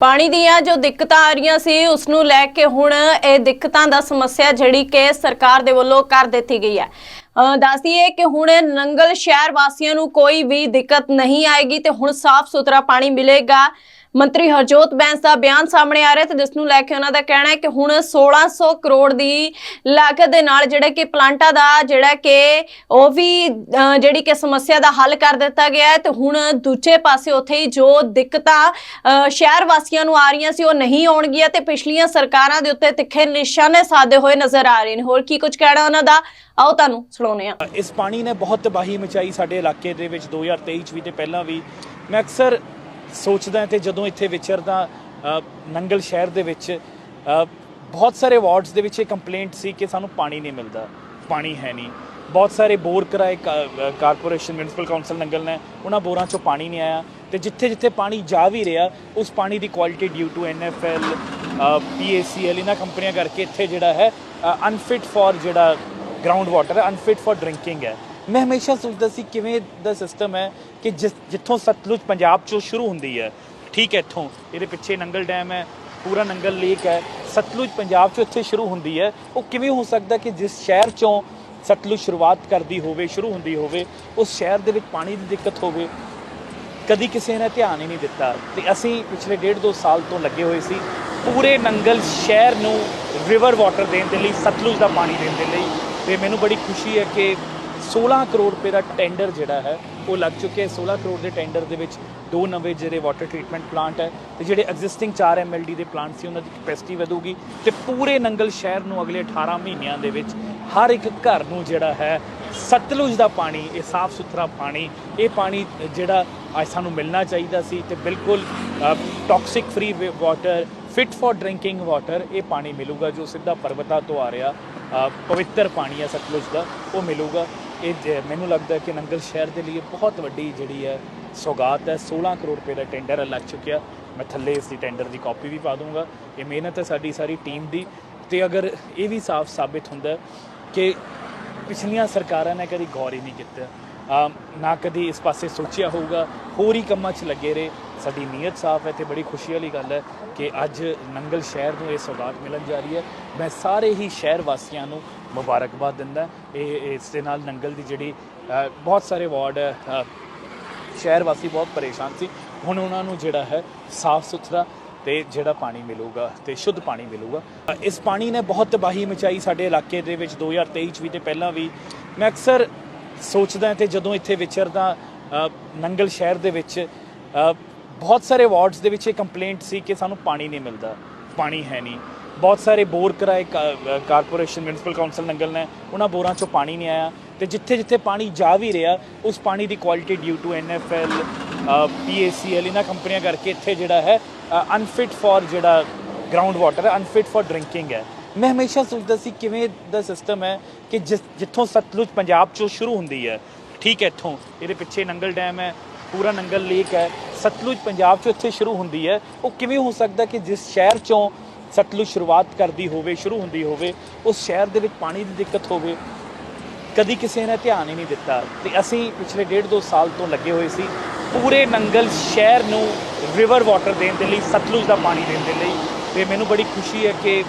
ਪਾਣੀ ਦੀਆਂ ਜੋ ਦਿੱਕਤਾਂ ਆ ਰਹੀਆਂ ਸੀ, ਉਸ ਨੂੰ ਲੈ ਕੇ ਹੁਣ ਇਹ ਦਿੱਕਤਾਂ ਦਾ ਸਮੱਸਿਆ ਜਿਹੜੀ ਕਿ ਸਰਕਾਰ ਦੇ ਵੱਲੋਂ ਕਰ ਦਿੱਤੀ ਗਈ ਹੈ। ਅਹ ਦੱਸ ਕਿ ਹੁਣ ਨੰਗਲ ਸ਼ਹਿਰ ਵਾਸੀਆਂ ਨੂੰ ਕੋਈ ਵੀ ਦਿੱਕਤ ਨਹੀਂ ਆਏਗੀ ਤੇ ਹੁਣ ਸਾਫ਼ ਸੁਥਰਾ ਪਾਣੀ ਮਿਲੇਗਾ। ਮੰਤਰੀ ਹਰਜੋਤ ਬੈਂਸ ਦਾ ਬਿਆਨ ਸਾਹਮਣੇ ਆ ਰਿਹਾ ਤੇ ਜਿਸ ਨੂੰ ਲੈ ਕੇ ਉਹਨਾਂ ਦਾ ਕਹਿਣਾ ਹੈ ਕਿ ਹੁਣ 1600 ਕਰੋੜ ਦੀ ਲਾਗਤ ਦੇ ਨਾਲ ਜਿਹੜਾ ਕਿ ਪਲਾਂਟਾਂ ਦਾ ਜਿਹੜਾ ਕਿ ਉਹ ਵੀ ਜਿਹੜੀ ਕਿ ਸਮੱਸਿਆ ਦਾ ਹੱਲ ਕਰ ਦਿੱਤਾ ਗਿਆ ਹੈ ਤੇ ਹੁਣ ਦੂਜੇ ਪਾਸੇ ਉੱਥੇ ਜੋ ਦਿੱਕਤਾਂ ਸ਼ਹਿਰ ਵਾਸੀਆਂ ਨੂੰ ਆ ਰਹੀਆਂ ਸੀ ਉਹ ਨਹੀਂ ਆਉਣਗੀਆਂ ਤੇ ਪਿਛਲੀਆਂ ਸਰਕਾਰਾਂ ਦੇ ਉੱਤੇ ਤਿੱਖੇ ਨਿਸ਼ਾਨੇ ਸਾਧੇ ਹੋਏ ਨਜ਼ਰ ਆ ਰਹੇ ਨੇ। ਹੋਰ ਕੀ ਕੁਝ ਕਹਿਣਾ ਉਹਨਾਂ ਦਾ? ਆਓ ਤੁਹਾਨੂੰ ਸੁਣਾਉਂਦੇ ਆ ਇਸ ਪਾਣੀ ਨੇ ਬਹੁਤ ਤਬਾਹੀ ਮਚਾਈ ਸਾਡੇ ਇਲਾਕੇ ਦੇ ਵਿੱਚ 2023 ਚ ਵੀ ਤੇ ਪਹਿਲਾਂ ਵੀ। ਮੈਂ ਅਕਸਰ ਸੋਚਦਾ ਤੇ ਜਦੋਂ ਇੱਥੇ ਵਿਚਰਦਾ ਨੰਗਲ ਸ਼ਹਿਰ ਦੇ ਵਿੱਚ ਬਹੁਤ ਸਾਰੇ ਵਾਰਡਸ ਦੇ ਵਿੱਚ ਇਹ ਕੰਪਲੇਂਟ ਸੀ ਕਿ ਸਾਨੂੰ ਪਾਣੀ ਨਹੀਂ ਮਿਲਦਾ, ਪਾਣੀ ਹੈ ਨਹੀਂ। ਬਹੁਤ ਸਾਰੇ ਬੋਰ ਕਰਾਏ ਕਾ- ਕਾਰਪੋਰੇਸ਼ਨ ਮਿਊਨਿਸਪਲ ਕਾਉਂਸਲ ਨੰਗਲ ਨੇ, ਉਹਨਾਂ ਬੋਰਾਂ ਚੋਂ ਪਾਣੀ ਨਹੀਂ ਆਇਆ ਤੇ ਜਿੱਥੇ ਜਿੱਥੇ ਪਾਣੀ ਜਾ ਵੀ ਰਿਹਾ, ਉਸ ਪਾਣੀ ਦੀ quality due to NFL PACL ਇਹਨਾਂ ਕੰਪਨੀਆਂ ਕਰਕੇ ਇੱਥੇ ਜਿਹੜਾ ਹੈ ਅਨਫਿਟ ਫॉर ਜਿਹੜਾ ਗਰਾਊਂਡ ਵਾਟਰ ਹੈ ਅਨਫਿਟ ਫॉर ਡਰਿੰਕਿੰਗ ਹੈ। ਮੈਂ ਹਮੇਸ਼ਾ ਸੋਚਦਾ ਸੀ ਕਿਵੇਂ ਦਾ ਸਿਸਟਮ ਹੈ ਕਿ ਜਿਸ ਜਿੱਥੋਂ ਸਤਲੁਜ ਪੰਜਾਬ ਚੋਂ ਸ਼ੁਰੂ ਹੁੰਦੀ ਹੈ। ਠੀਕ ਹੈ ਇੱਥੋਂ। ਇਹਦੇ ਪਿੱਛੇ ਨੰਗਲ ਡੈਮ ਹੈ, ਪੂਰਾ ਨੰਗਲ ਲੇਕ ਹੈ। ਸਤਲੁਜ ਪੰਜਾਬ ਚੋਂ ਇੱਥੇ ਸ਼ੁਰੂ ਹੁੰਦੀ ਹੈ। ਉਹ ਕਿਵੇਂ ਹੋ ਸਕਦਾ ਕਿ ਜਿਸ ਸ਼ਹਿਰ ਚੋਂ ਸਤਲੁਜ ਸ਼ੁਰੂਆਤ ਕਰਦੀ ਹੋਵੇ, ਸ਼ੁਰੂ ਹੁੰਦੀ ਹੋਵੇ, ਉਸ ਸ਼ਹਿਰ ਦੇ ਵਿੱਚ ਪਾਣੀ ਦੀ ਦਿੱਕਤ ਹੋਵੇ, ਕਦੀ ਕਿਸੇ ਨੇ ਧਿਆਨ ਹੀ ਨਹੀਂ ਦਿੱਤਾ। ਤੇ ਅਸੀਂ ਪਿਛਲੇ ਡੇਢ ਦੋ ਸਾਲ ਤੋਂ ਲੱਗੇ ਹੋਏ ਸੀ। ਪੂਰੇ ਨੰਗਲ ਸ਼ਹਿਰ ਨੂੰ ਰਿਵਰ ਵਾਟਰ ਦੇਣ ਦੇ ਲਈ, ਸਤਲੁਜ ਦਾ ਪਾਣੀ ਦੇਣ ਦੇ ਲਈ। ਤੇ ਮੈਨੂੰ ਬੜੀ ਖੁਸ਼ੀ ਹੈ ਕਿ 16 ਕਰੋੜ ਰੁਪਏ ਦਾ ਟੈਂਡਰ ਜਿਹੜਾ ਹੈ, ਉਹ ਲੱਗ ਚੁੱਕਿਆ ਹੈ। 16 ਕਰੋੜ ਦੇ ਟੈਂਡਰ ਦੇ ਵਿੱਚ ਦੋ ਨਵੇਂ ਜਿਹੜੇ ਵਾਟਰ ਟ੍ਰੀਟਮੈਂਟ ਪਲਾਂਟ ਹੈ ਤੇ ਜਿਹੜੇ ਐਗਜ਼ਿਸਟਿੰਗ 4 ਐਮਐਲਡੀ ਦੇ ਪਲਾਂਟ ਸੀ, ਉਹਨਾਂ ਦੀ ਕਪੈਸਿਟੀ ਵਧੂਗੀ ਤੇ ਪੂਰੇ ਨੰਗਲ ਸ਼ਹਿਰ ਨੂੰ ਅਗਲੇ 18 ਮਹੀਨਿਆਂ ਦੇ ਵਿੱਚ ਹਰ ਇੱਕ ਘਰ ਨੂੰ ਜਿਹੜਾ ਹੈ, ਸਤਲੁਜ ਦਾ ਪਾਣੀ, ਇਹ ਸਾਫ਼ ਸੁਥਰਾ ਪਾਣੀ, ਇਹ ਪਾਣੀ ਜਿਹੜਾ ਅੱਜ ਸਾਨੂੰ ਮਿਲਣਾ ਚਾਹੀਦਾ ਸੀ ਤੇ ਬਿਲਕੁਲ toxic free water fit for drinking water ਇਹ ਪਾਣੀ ਮਿਲੂਗਾ ਜੋ ਸਿੱਧਾ ਪਰਬਤਾਂ ਤੋਂ ਆ ਰਿਹਾ ਪਵਿੱਤਰ ਪਾਣੀ ਹੈ ਸਤਲੁਜ ਦਾ, ਉਹ ਮਿਲੂਗਾ। ਇਹ ਜ- ਮੈਨੂੰ ਲੱਗਦਾ ਕਿ ਨੰਗਲ ਸ਼ਹਿਰ ਦੇ ਲਈ ਬਹੁਤ ਵੱਡੀ ਜਿਹੜੀ ਹੈ ਸੌਗਾਤ ਹੈ। 16 ਕਰੋੜ ਰੁਪਏ ਦਾ ਟੈਂਡਰ ਲੱਗ ਚੁੱਕਿਆ। ਮੈਂ ਥੱਲੇ ਇਸ ਦੀ ਟੈਂਡਰ ਦੀ ਕਾਪੀ ਵੀ ਪਾ ਦੂੰਗਾ ਇਹ ਮਿਹਨਤ ਹੈ ਸਾਡੀ ਸਾਰੀ ਟੀਮ ਦੀ। ਤੇ ਅਗਰ ਇਹ ਵੀ ਸਾਫ਼ ਸਾਬਿਤ ਹੁੰਦਾ ਕਿ ਪਿਛਲੀਆਂ ਸਰਕਾਰਾਂ ਨੇ ਕਦੀ ਗੌਰ ਹੀ ਨਹੀਂ ਕੀਤਾ। ਨਾ ਕਦੀ ਇਸ ਪਾਸੇ ਸੋਚਿਆ ਹੋਊਗਾ। ਹੋਰ ਹੀ ਕੰਮਾਂ 'ਚ ਲੱਗੇ ਰਹੇ। ਸਾਡੀ ਨੀਅਤ ਸਾਫ਼ ਹੈ ਤੇ ਬੜੀ ਖੁਸ਼ੀ ਵਾਲੀ ਗੱਲ ਹੈ ਕਿ ਅੱਜ ਨੰਗਲ ਸ਼ਹਿਰ ਨੂੰ ਇਹ ਸੌਗਾਤ ਮਿਲਣ ਜਾ ਰਹੀ ਹੈ। ਮੈਂ ਸਾਰੇ ਹੀ ਸ਼ਹਿਰ ਵਾਸੀਆਂ ਨੂੰ ਮੁਬਾਰਕਬਾਦ ਦਿੰਦਾ ਇਹ ਇਸ ਦੇ ਨਾਲ ਨੰਗਲ ਦੀ ਜਿਹੜੀ ਬਹੁਤ ਸਾਰੇ ਵਾਰਡ ਸ਼ਹਿਰ ਵਾਸੀ ਬਹੁਤ ਪਰੇਸ਼ਾਨ ਸੀ। ਹੁਣ ਉਹਨਾਂ ਨੂੰ ਜਿਹੜਾ ਹੈ ਸਾਫ਼ ਸੁਥਰਾ ਤੇ ਜਿਹੜਾ ਪਾਣੀ ਮਿਲੂਗਾ ਤੇ ਸ਼ੁੱਧ ਪਾਣੀ ਮਿਲੂਗਾ। ਇਸ ਪਾਣੀ ਨੇ ਬਹੁਤ ਤਬਾਹੀ ਮਚਾਈ ਸਾਡੇ ਇਲਾਕੇ ਦੇ ਵਿੱਚ। 2023 ਚ ਵੀ ਤੇ ਪਹਿਲਾਂ ਵੀ। ਮੈਂ ਅਕਸਰ ਸੋਚਦਾ ਤੇ ਜਦੋਂ ਇੱਥੇ ਵਿਚਰਦਾ ਨੰਗਲ ਸ਼ਹਿਰ ਦੇ ਵਿੱਚ ਬਹੁਤ ਸਾਰੇ ਵਾਰਡਸ ਦੇ ਵਿੱਚ ਇਹ ਕੰਪਲੇਂਟ ਸੀ ਕਿ ਸਾਨੂੰ ਪਾਣੀ ਨਹੀਂ ਮਿਲਦਾ, ਪਾਣੀ ਹੈ ਨਹੀਂ। ਬਹੁਤ ਸਾਰੇ ਬੋਰ ਕਰਾਏ ਕਾ- ਕਾਰਪੋਰੇਸ਼ਨ ਮਿਊਨਿਸਪਲ ਕਾਉਂਸਲ ਨੰਗਲ ਨੇ, ਉਹਨਾਂ ਬੋਰਾਂ ਚੋਂ ਪਾਣੀ ਨਹੀਂ ਆਇਆ ਤੇ ਜਿੱਥੇ ਜਿੱਥੇ ਪਾਣੀ ਜਾ ਵੀ ਰਿਹਾ, ਉਸ ਪਾਣੀ ਦੀ quality due to NFL PACL ਇਹਨਾਂ ਕੰਪਨੀਆਂ ਕਰਕੇ ਇੱਥੇ ਜਿਹੜਾ ਹੈ ਅਨਫਿਟ ਫॉर ਜਿਹੜਾ ਗਰਾਊਂਡ ਵਾਟਰ ਹੈ ਅਨਫਿਟ ਫॉर ਡਰਿੰਕਿੰਗ ਹੈ। ਮੈਂ ਹਮੇਸ਼ਾ ਸੋਚਦਾ ਸੀ ਕਿਵੇਂ ਦਾ ਸਿਸਟਮ ਹੈ ਕਿ ਜਿਸ ਜਿੱਥੋਂ ਸਤਲੁਜ ਪੰਜਾਬ ਚੋਂ ਸ਼ੁਰੂ ਹੁੰਦੀ ਹੈ। ਠੀਕ ਹੈ ਇੱਥੋਂ। ਇਹਦੇ ਪਿੱਛੇ ਨੰਗਲ ਡੈਮ ਹੈ, ਪੂਰਾ ਨੰਗਲ ਲੇਕ ਹੈ। ਸਤਲੁਜ ਪੰਜਾਬ ਚੋਂ ਇੱਥੇ ਸ਼ੁਰੂ ਹੁੰਦੀ ਹੈ। ਉਹ ਕਿਵੇਂ ਹੋ ਸਕਦਾ ਕਿ ਜਿਸ ਸ਼ਹਿਰ ਚੋਂ ਸਤਲੁਜ ਸ਼ੁਰੂਆਤ ਕਰਦੀ ਹੋਵੇ, ਸ਼ੁਰੂ ਹੁੰਦੀ ਹੋਵੇ, ਉਸ ਸ਼ਹਿਰ ਦੇ ਵਿੱਚ ਪਾਣੀ ਦੀ ਦਿੱਕਤ ਹੋਵੇ, ਕਦੀ ਕਿਸੇ ਨੇ ਧਿਆਨ ਹੀ ਨਹੀਂ ਦਿੱਤਾ। ਤੇ ਅਸੀਂ ਪਿਛਲੇ ਡੇਢ ਦੋ ਸਾਲ ਤੋਂ ਲੱਗੇ ਹੋਏ ਸੀ। ਪੂਰੇ ਨੰਗਲ ਸ਼ਹਿਰ ਨੂੰ ਰਿਵਰ ਵਾਟਰ ਦੇਣ ਦੇ ਲਈ, ਸਤਲੁਜ ਦਾ ਪਾਣੀ ਦੇਣ ਦੇ ਲਈ। ਤੇ ਮੈਨੂੰ ਬੜੀ ਖੁਸ਼ੀ ਹੈ ਕਿ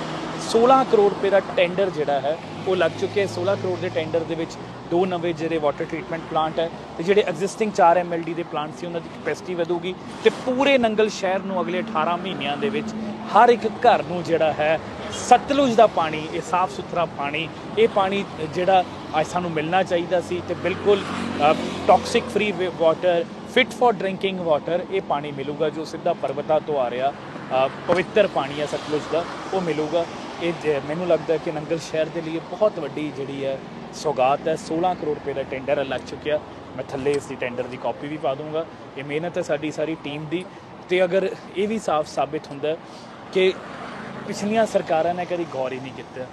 16 ਕਰੋੜ ਰੁਪਏ ਦਾ ਟੈਂਡਰ ਜਿਹੜਾ ਹੈ, ਉਹ ਲੱਗ ਚੁੱਕਿਆ ਹੈ। 16 ਕਰੋੜ ਦੇ ਟੈਂਡਰ ਦੇ ਵਿੱਚ ਦੋ ਨਵੇਂ ਜਿਹੜੇ ਵਾਟਰ ਟ੍ਰੀਟਮੈਂਟ ਪਲਾਂਟ ਹੈ ਤੇ ਜਿਹੜੇ ਐਗਜ਼ਿਸਟਿੰਗ 4 ਐਮਐਲਡੀ ਦੇ ਪਲਾਂਟ ਸੀ, ਉਹਨਾਂ ਦੀ ਕਪੈਸਿਟੀ ਵਧੂਗੀ ਤੇ ਪੂਰੇ ਨੰਗਲ ਸ਼ਹਿਰ ਨੂੰ ਅਗਲੇ 18 ਮਹੀਨਿਆਂ ਦੇ ਵਿੱਚ ਹਰ ਇੱਕ ਘਰ ਨੂੰ ਜਿਹੜਾ ਹੈ, ਸਤਲੁਜ ਦਾ ਪਾਣੀ, ਇਹ ਸਾਫ਼ ਸੁਥਰਾ ਪਾਣੀ, ਇਹ ਪਾਣੀ ਜਿਹੜਾ ਅੱਜ ਸਾਨੂੰ ਮਿਲਣਾ ਚਾਹੀਦਾ ਸੀ ਤੇ ਬਿਲਕੁਲ toxic free water fit for drinking water ਇਹ ਪਾਣੀ ਮਿਲੂਗਾ ਜੋ ਸਿੱਧਾ ਪਰਬਤਾਂ ਤੋਂ ਆ ਰਿਹਾ ਪਵਿੱਤਰ ਪਾਣੀ ਹੈ ਸਤਲੁਜ ਦਾ, ਉਹ ਮਿਲੂਗਾ। ਇਹ ਜ- ਮੈਨੂੰ ਲੱਗਦਾ ਕਿ ਨੰਗਲ ਸ਼ਹਿਰ ਦੇ ਲਈ ਬਹੁਤ ਵੱਡੀ ਜਿਹੜੀ ਹੈ ਸੌਗਾਤ ਹੈ 16 ਕਰੋੜ ਰੁਪਏ ਦਾ ਟੈਂਡਰ ਲੱਗ ਚੁੱਕਿਆ। ਮੈਂ ਥੱਲੇ ਇਸ ਦੀ ਟੈਂਡਰ ਦੀ ਕਾਪੀ ਵੀ ਪਾ ਦੂੰਗਾ ਇਹ ਮਿਹਨਤ ਹੈ ਸਾਡੀ ਸਾਰੀ ਟੀਮ ਦੀ। ਤੇ ਅਗਰ ਇਹ ਵੀ ਸਾਫ਼ ਸਾਬਿਤ ਹੁੰਦਾ ਕਿ ਪਿਛਲੀਆਂ ਸਰਕਾਰਾਂ ਨੇ ਕਦੀ ਗੌਰ ਹੀ ਨਹੀਂ ਕੀਤਾ।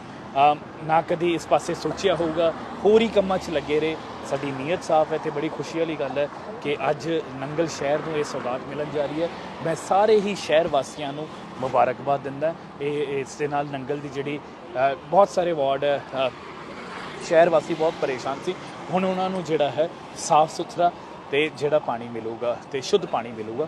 ਨਾ ਕਦੀ ਇਸ ਪਾਸੇ ਸੋਚਿਆ ਹੋਊਗਾ। ਹੋਰ ਹੀ ਕੰਮਾਂ 'ਚ ਲੱਗੇ ਰਹੇ। ਸਾਡੀ ਨੀਅਤ ਸਾਫ਼ ਹੈ ਤੇ ਬੜੀ ਖੁਸ਼ੀ ਵਾਲੀ ਗੱਲ ਹੈ ਕਿ ਅੱਜ ਨੰਗਲ ਸ਼ਹਿਰ ਨੂੰ ਇਹ ਸੌਗਾਤ ਮਿਲਣ ਜਾ ਰਹੀ ਹੈ। ਮੈਂ ਸਾਰੇ ਹੀ ਸ਼ਹਿਰ ਵਾਸੀਆਂ ਨੂੰ ਮੁਬਾਰਕਬਾਦ ਦਿੰਦਾ ਇਹ, ਇਸ ਦੇ ਨਾਲ ਨੰਗਲ ਦੀ ਜਿਹੜੀ ਬਹੁਤ ਸਾਰੇ ਵਾਰਡ ਹੈ ਸ਼ਹਿਰ ਵਾਸੀ ਬਹੁਤ ਪਰੇਸ਼ਾਨ ਸੀ। ਹੁਣ ਉਹਨਾਂ ਨੂੰ ਜਿਹੜਾ ਹੈ ਸਾਫ਼ ਸੁਥਰਾ ਤੇ ਜਿਹੜਾ ਪਾਣੀ ਮਿਲੂਗਾ ਤੇ ਸ਼ੁੱਧ ਪਾਣੀ ਮਿਲੂਗਾ।